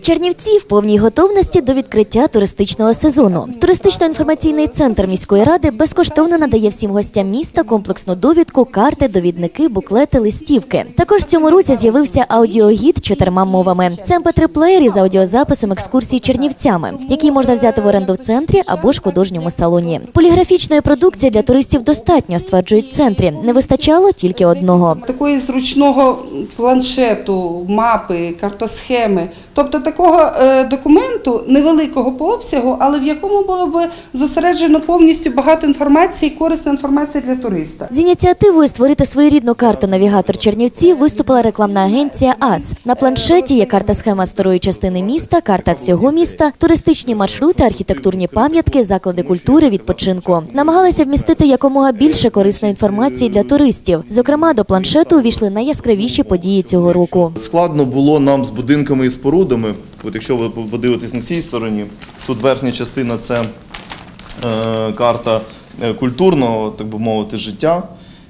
Чернівці в повній готовності до відкриття туристичного сезону. Туристично-інформаційний центр міської ради безкоштовно надає всім гостям міста комплексну довідку, карти, довідники, буклети, листівки. Також в цьому році з'явився аудіогід чотирма мовами. Це mp 3 із аудіозаписом екскурсій Чернівцями, який можна взяти в оренду в центрі або ж художньому салоні. Поліграфічної продукції для туристів достатньо, стверджують в центрі. Не вистачало тільки одного. такої зручного планшету, мапи, картосхеми, тобто такого е, документу невеликого по обсягу, але в якому було б зосереджено повністю багато інформації, корисна інформація для туриста. З ініціативою створити своєрідну карту навігатор Чернівців виступила рекламна агенція АС. На планшеті є карта схема старої частини міста, карта всього міста, туристичні маршрути, архітектурні пам'ятки, заклади культури, відпочинку. Намагалися вмістити якомога більше корисної інформації для туристів. Зокрема, до планшету увійшли найяскравіші події цього року. Складно було нам з будинками і спорудами. От якщо ви подивитесь на цій стороні, тут верхня частина це е, карта е, культурного, так би мовити, життя.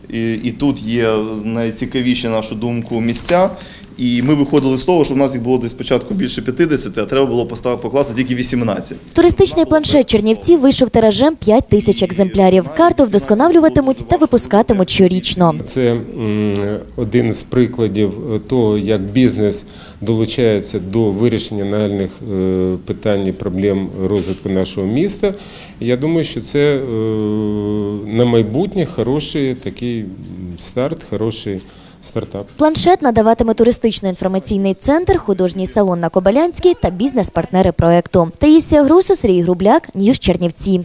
І, і тут є найцікавіші, нашу думку, місця. І ми виходили з того, що в нас їх було десь спочатку більше 50, а треба було постав- покласти тільки 18. Туристичний планшет Чернівців вийшов тиражем 5 тисяч екземплярів. Карту вдосконалюватимуть та випускатимуть щорічно. Це один з прикладів е, того, як бізнес долучається до вирішення нагальних е, питань і проблем розвитку нашого міста. Я думаю, що це е, на майбутнє хороший такий старт, хороший стартап. Планшет надаватиме туристично-інформаційний центр, художній салон на Кобилянській та бізнес-партнери проекту. Таїсія Грусо, Сергій Грубляк, Ньюс Чернівці.